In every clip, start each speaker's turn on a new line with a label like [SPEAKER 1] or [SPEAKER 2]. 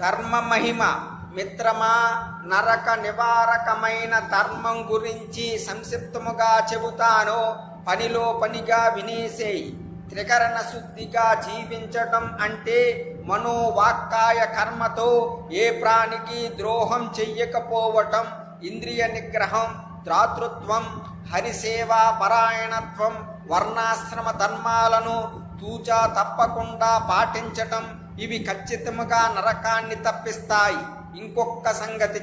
[SPEAKER 1] ధర్మ మహిమ మిత్రమా నరక నివారకమైన ధర్మం గురించి సంక్షిప్తముగా చెబుతాను పనిలో పనిగా వినేసేయి. త్రికరణ శుద్ధిగా జీవించటం అంటే మనోవాక్కాయ కర్మతో ఏ ప్రాణికి ద్రోహం చెయ్యకపోవటం ఇంద్రియ నిగ్రహం దాతృత్వం హరిసేవా పరాయణత్వం వర్ణాశ్రమ ధర్మాలను తూచా తప్పకుండా పాటించటం ఇవి ఖచ్చితంగా నరకాన్ని తప్పిస్తాయి. ఇంకొక సంగతి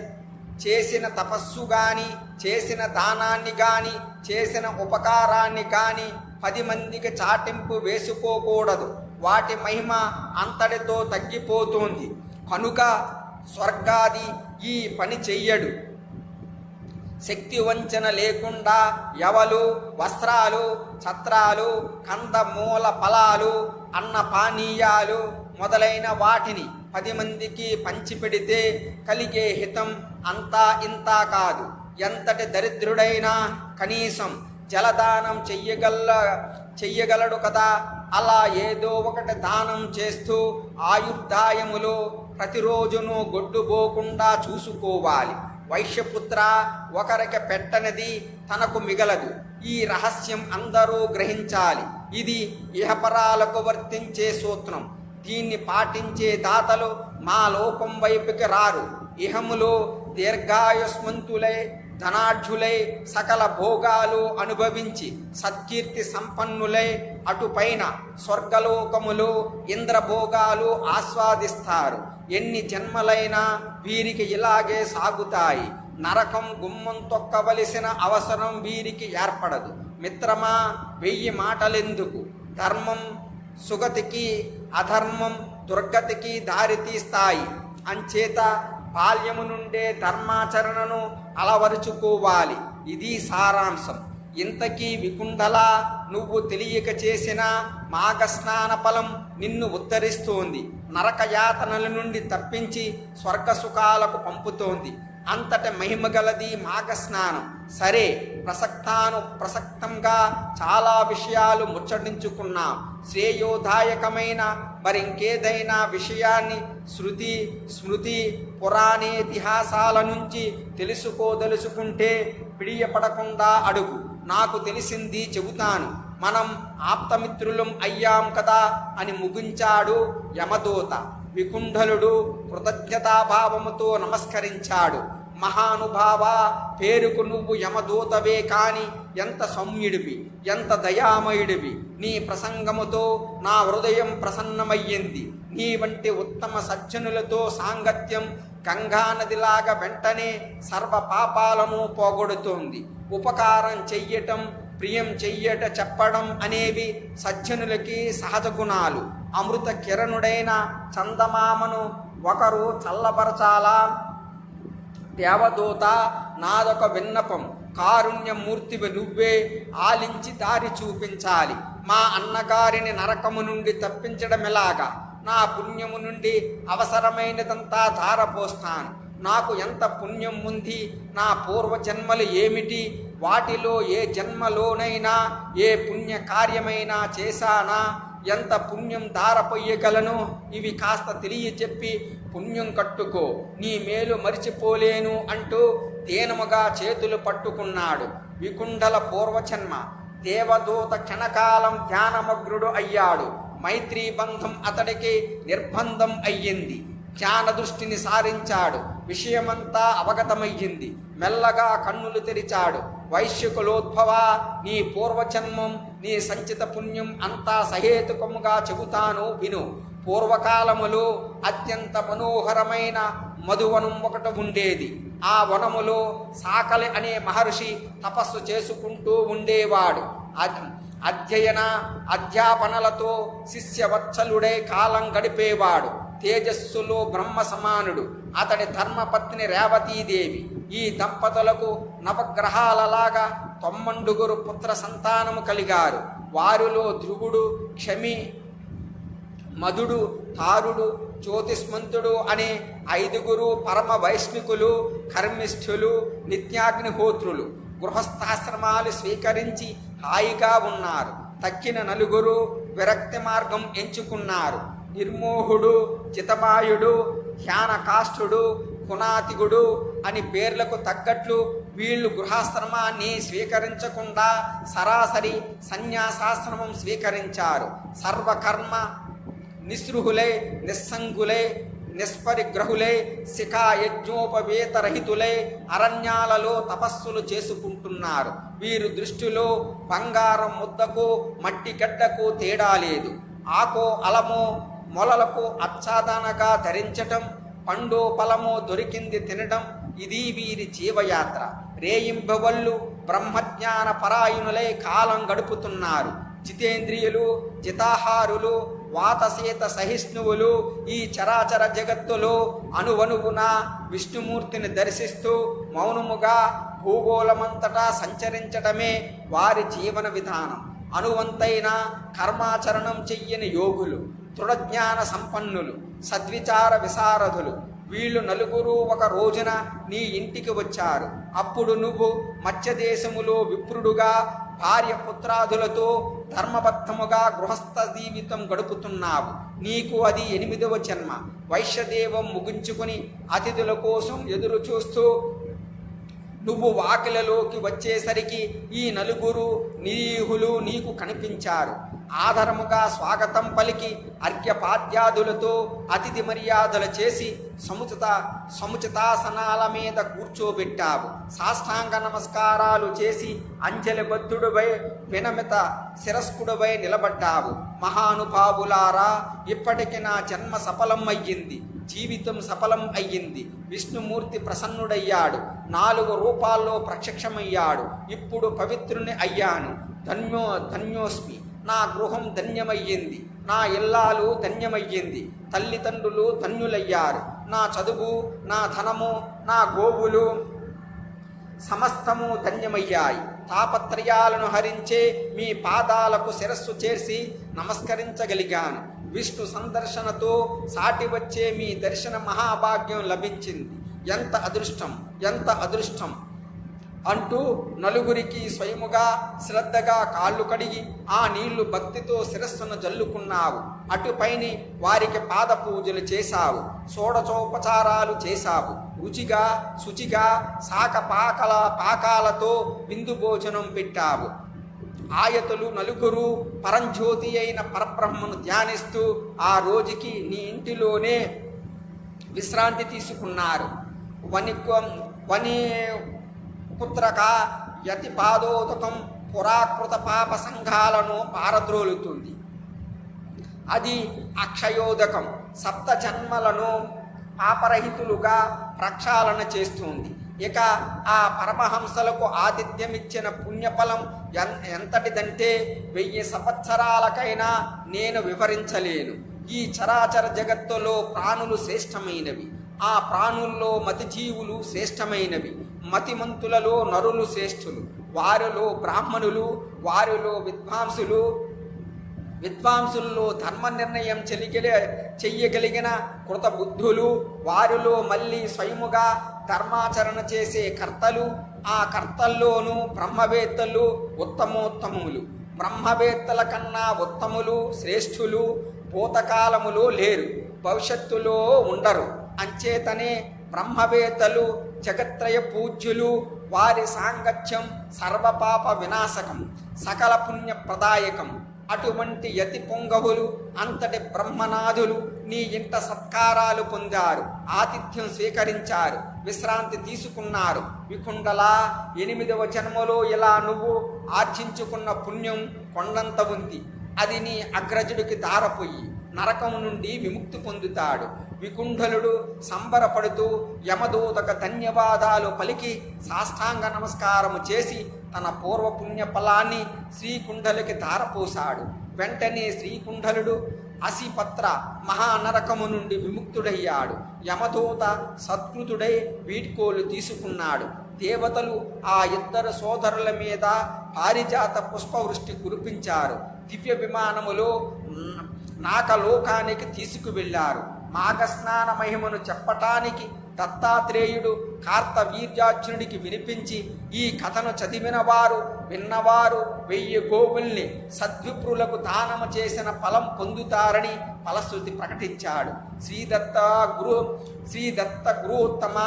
[SPEAKER 1] చేసిన తపస్సు గాని చేసిన దానాన్ని గాని చేసిన ఉపకారాన్ని గాని పది మందికి చాటింపు వేసుకోకూడదు. వాటి మహిమ అంతటితో తగ్గిపోతుంది. కనుక స్వర్గాది ఈ పని చెయ్యడు. శక్తి వంచన లేకుండా ఎవలు వస్త్రాలు ఛత్రాలు కందమూల ఫలాలు అన్న పానీయాలు మొదలైన వాటిని పది మందికి పంచిపెడితే కలిగే హితం అంతా ఇంతా కాదు. ఎంతటి దరిద్రుడైనా కనీసం జలదానం చెయ్యగల చెయ్యగలడు కదా. అలా ఏదో ఒకటి దానం చేస్తూ ఆయుర్దాయములో ప్రతిరోజును గొడ్డుపోకుండా చూసుకోవాలి. వైశ్యపుత్ర ఒకరికి పెట్టనిది తనకు మిగలదు. ఈ రహస్యం అందరూ గ్రహించాలి. ఇది ఇహపరాలకు వర్తించే సూత్రం. దీన్ని పాటించే దాతలు మా లోకం వైపుకి రారు. ఇహములో దీర్ఘాయుస్మంతులై ధనాఢ్యులై సకల భోగాలు అనుభవించి సత్కీర్తి సంపన్నులై అటుపైన స్వర్గలోకములు ఇంద్రభోగాలు ఆస్వాదిస్తారు. ఎన్ని జన్మలైనా వీరికి ఇలాగే సాగుతాయి. నరకం గుమ్మం తొక్కవలసిన అవసరం వీరికి ఏర్పడదు. మిత్రమా వెయ్యి మాటలెందుకు? ధర్మం సుగతికి అధర్మం దుర్గతికి దారితీస్తాయి. అంచేత బాల్యము నుండే ధర్మాచరణను అలవరుచుకోవాలి. ఇది సారాంశం. ఇంతకీ వికుండలా నువ్వు తెలియక చేసిన మాఘస్నాన ఫలం నిన్ను ఉద్ధరిస్తోంది. నరకయాతనల నుండి తప్పించి స్వర్గ సుఖాలకు పంపుతోంది. అంతట మహిమ గలది మాఘస్నానం. సరే ప్రసక్తాను ప్రసక్తంగా చాలా విషయాలు ముచ్చటించుకున్నాం. శ్రేయోదాయకమైన మరింకేదైనా విషయాన్ని శృతి స్మృతి పురాణేతిహాసాల నుంచి తెలుసుకోదలుచుకుంటే పిడియపడకుండా అడుగు. నాకు తెలిసింది చెబుతాను. మనం ఆప్తమిత్రులం అయ్యాం కదా అని ముగించాడు యమదూత. వికుంఠలుడు కృతజ్ఞతాభావముతో నమస్కరించాడు. మహానుభావ పేరుకు నువ్వు యమదూతవే కాని ఎంత సౌమ్యుడివి ఎంత దయామయుడివి. నీ ప్రసంగముతో నా హృదయం ప్రసన్నమయ్యింది. నీ వంటి ఉత్తమ సజ్జనులతో సాంగత్యం గంగానదిలాగా వెంటనే సర్వ పాపాలను పోగొడుతోంది. ఉపకారం చెయ్యటం ప్రియం చెయ్యట చెప్పడం అనేవి సజ్జనులకి సహజ గుణాలు. అమృత కిరణుడైన చందమామను ఒకరు చల్లపరచాలా దేవదూత నాదొక విన్నపం కారుణ్యమూర్తివి నువ్వే ఆలించి దారి చూపించాలి. మా అన్నగారిని నరకము నుండి తప్పించడం ఎలాగా నా పుణ్యము నుండి అవసరమైనదంతా ధారపోస్తాను. నాకు ఎంత పుణ్యం ఉంది? నా పూర్వజన్మలు ఏమిటి? వాటిలో ఏ జన్మలోనైనా ఏ పుణ్య కార్యమైనా చేశానా? ఎంత పుణ్యం దారపోయగలను ఇవి కాస్త తెలియచెప్పి పుణ్యం కట్టుకో నీ మేలు మరిచిపోలేను అంటూ దీనముగా చేతులు పట్టుకున్నాడు వికుండల పూర్వజన్మ. దేవదూత క్షణకాలం ధ్యానమగ్రుడు అయ్యాడు. మైత్రీ బంధం అతడికి నిర్బంధం అయ్యింది. జ్ఞాన దృష్టిని సారించాడు. విషయమంతా అవగతమయ్యింది. మెల్లగా కన్నులు తెరిచాడు. వైశ్యకులోద్భవ నీ పూర్వజన్మం నీ సంచిత పుణ్యం అంతా సహేతుకముగా చెబుతాను విను. పూర్వకాలములో అత్యంత మనోహరమైన మధువనం ఒకటి ఉండేది. ఆ వనములో సాకలి అనే మహర్షి తపస్సు చేసుకుంటూ ఉండేవాడు. అద్- అధ్యయన అధ్యాపనలతో శిష్యవత్సలుడై కాలం గడిపేవాడు. తేజస్సులో బ్రహ్మ సమానుడు అతడి ధర్మపత్ని రేవతీదేవి. ఈ దంపతులకు నవగ్రహాలలాగా తొమ్మండుగురు పుత్ర సంతానము కలిగారు. వారిలో ధ్రువుడు క్షమి మధుడు తారుడు జ్యోతిష్మంతుడు అనే ఐదుగురు పరమ వైష్ణికులు కర్మిష్ఠులు నిత్యాగ్నిహోత్రులు గృహస్థాశ్రమాలు స్వీకరించి హాయిగా ఉన్నారు. తక్కిన నలుగురు విరక్తి మార్గం ఎంచుకున్నారు. నిర్మోహుడు చితమాయుడు ధ్యానకాష్ఠుడు కునాతిగుడు అని పేర్లకు తగ్గట్లు వీళ్ళు గృహాశ్రమాన్ని స్వీకరించకుండా సరాసరి సన్యాసాశ్రమం స్వీకరించారు. సర్వకర్మ నిస్పృహులై నిస్సంగులై నిష్పరిగ్రహులే శిఖాయజ్ఞోపవేతరహితులై అరణ్యాలలో తపస్సులు చేసుకుంటున్నారు. వీరు దృష్టిలో బంగారం ముద్దకు మట్టి గడ్డకు తేడా లేదు. ఆకో అలమో మొలలకు అచ్చాదనగా ధరించటం పండు ఫలము దొరికింది తినడం ఇది వీరి జీవయాత్ర. రేయింబవళ్ళు బ్రహ్మజ్ఞాన పరాయణులై కాలం గడుపుతున్నారు. జితేంద్రియులు జితాహారులు వాతశీత సహిష్ణువులు ఈ చరాచర జగత్తులో అణువణువున విష్ణుమూర్తిని దర్శిస్తూ మౌనముగా భూగోళమంతటా సంచరించటమే వారి జీవన విధానం. అనువంతైన కర్మాచరణం చెయ్యని యోగులు. దృఢజ్ఞాన సంపన్నులు సద్విచార విశారథులు వీళ్ళు నలుగురు ఒక రోజున నీ ఇంటికి వచ్చారు. అప్పుడు నువ్వు మత్స్యదేశములో విప్రుడుగా భార్య పుత్రాదులతో ధర్మబద్ధముగా గృహస్థ జీవితం గడుపుతున్నావు. నీకు అది ఎనిమిదవ జన్మ. వైశ్యదేవం ముగించుకుని అతిథుల కోసం ఎదురు చూస్తూ నువ్వు వాకిలలోకి వచ్చేసరికి ఈ నలుగురు నిరీహులు నీకు కనిపించారు. ఆధారముగా స్వాగతం పలికి అర్ఘ్యపాద్యాదులతో అతిథి మర్యాదలు చేసి సముచిత సముచితాసనాల మీద కూర్చోబెట్టావు. సాష్టాంగ నమస్కారాలు చేసి అంజలిబద్ధుడువై వినమిత శిరస్కుడువై నిలబడ్డావు. మహానుభావులారా ఇప్పటికి నా జన్మ సఫలం అయ్యింది జీవితం సఫలం అయ్యింది. విష్ణుమూర్తి ప్రసన్నుడయ్యాడు. నాలుగు రూపాల్లో ప్రత్యక్షమయ్యాడు. ఇప్పుడు పవిత్రుని అయ్యాను. ధన్యో ధన్యోస్మి. నా గృహం ధన్యమయ్యింది. నా ఇల్లాలు ధన్యమయ్యింది. తల్లిదండ్రులు ధన్యులయ్యారు. నా చదువు నా ధనము నా గోవులు సమస్తము ధన్యమయ్యాయి. తాపత్రయాలను హరించే మీ పాదాలకు శిరస్సు చేర్చి నమస్కరించగలిగాను. విష్ణు సందర్శనతో సాటి వచ్చే మీ దర్శన మహాభాగ్యం లభించింది. ఎంత అదృష్టం ఎంత అదృష్టం. అంటూ నలుగురికి స్వయముగా శ్రద్ధగా కాళ్ళు కడిగి ఆ నీళ్ళు భక్తితో శిరస్సును జల్లుకున్నావు. అటుపైని వారికి పాద పూజలు చేశావు. షోడచోపచారాలు చేశావు. రుచిగా శుచిగా శాక పాకల పాకాలతో విందు భోజనం పెట్టావు. ఆయతులు నలుగురు పరంజ్యోతి అయిన పరబ్రహ్మను ధ్యానిస్తూ ఆ రోజుకి నీ ఇంటిలోనే విశ్రాంతి తీసుకున్నారు. వని వని పుత్రక యతి పాదోదకం పురాకృత పాప సంఘాలను పారద్రోలుతుంది. అది అక్షయోదకం సప్త జన్మలను పాపరహితులుగా ప్రక్షాళన చేస్తుంది. ఇక ఆ పరమహంసలకు ఆతిథ్యమిచ్చిన పుణ్యఫలం ఎన్ ఎంతటిదంటే వెయ్యి సంవత్సరాలకైనా నేను వివరించలేను. ఈ చరాచర జగత్తులో ప్రాణులు శ్రేష్టమైనవి. ఆ ప్రాణుల్లో మతిజీవులు శ్రేష్టమైనవి. మతిమంతులలో నరులు శ్రేష్ఠులు. వారిలో బ్రాహ్మణులు వారిలో విద్వాంసులు విద్వాంసుల్లో ధర్మ నిర్ణయం చెలిగలి చెయ్యగలిగిన కృతబుద్ధులు వారిలో మళ్ళీ స్వయముగా ధర్మాచరణ చేసే కర్తలు ఆ కర్తల్లోనూ బ్రహ్మవేత్తలు ఉత్తమోత్తములు. బ్రహ్మవేత్తల కన్నా ఉత్తములు శ్రేష్ఠులు భూతకాలములో లేరు భవిష్యత్తులో ఉండరు. అంచేతనే బ్రహ్మవేత్తలు జగత్రయ పూజ్యులు వారి సాంగత్యం సర్వపాప వినాశకం సకల పుణ్య ప్రదాయకం. అటువంటి యతి పొంగవులు అంతటి బ్రహ్మనాథులు నీ ఇంట సత్కారాలు పొందారు ఆతిథ్యం స్వీకరించారు విశ్రాంతి తీసుకున్నారు. వికుండలా ఎనిమిదవ జన్మలో ఇలా నువ్వు ఆర్జించుకున్న పుణ్యం కొండంత ఉంది. అది నీ అగ్రజుడికి దారపోయి నరకం నుండి విముక్తి పొందుతాడు. వికుంఠలుడు సంబరపడుతూ యమదూతక ధన్యవాదాలు పలికి సాష్టాంగ నమస్కారము చేసి తన పూర్వపుణ్య ఫలాన్ని శ్రీకుంఠలుకి ధారపోశాడు. వెంటనే శ్రీకుంఠలుడు అసిపత్ర మహానరకము నుండి విముక్తుడయ్యాడు. యమదూత సత్కృతుడై వీడ్కోలు తీసుకున్నాడు. దేవతలు ఆ ఇద్దరు సోదరుల మీద పారిజాత పుష్పవృష్టి కురిపించారు. దివ్య విమానములో నాకలోకానికి తీసుకువెళ్ళారు. మాఘస్నాన మహిమను చెప్పటానికి దత్తాత్రేయుడు కార్తవీర్యార్జునుడికి వినిపించి ఈ కథను చదివిన వారు విన్నవారు వెయ్యి గోవుల్ని సద్విప్రులకు దానము చేసిన ఫలం పొందుతారని ఫలశ్రుతి ప్రకటించాడు. శ్రీదత్త గురు శ్రీదత్త గురుత్తమ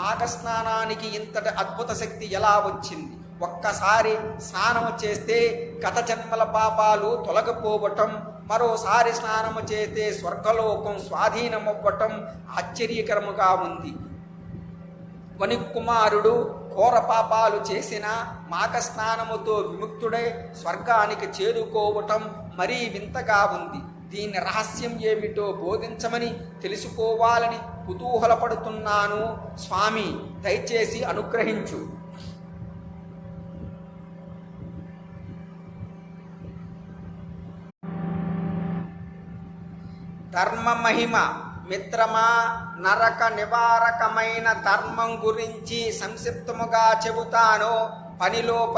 [SPEAKER 1] మాఘస్నానానికి ఇంతటి అద్భుత శక్తి ఎలా వచ్చింది? ఒక్కసారి స్నానము చేస్తే గత జన్మల పాపాలు తొలగిపోవటం మరోసారి స్నానము చేస్తే స్వర్గలోకం స్వాధీనమవ్వటం ఆశ్చర్యకరముగా ఉంది. వణికుమారుడు ఘోర పాపాలు చేసిన మాక స్నానముతో విముక్తుడై స్వర్గానికి చేరుకోవటం మరీ వింతగా ఉంది. దీని రహస్యం ఏమిటో బోధించమని తెలుసుకోవాలని కుతూహలపడుతున్నాను. స్వామి దయచేసి అనుగ్రహించు. ధర్మ మహిమ మిత్రమా నరక నివారకమైన ధర్మం గురించి సంక్షిప్తముగా చెబుతాను. పనిలో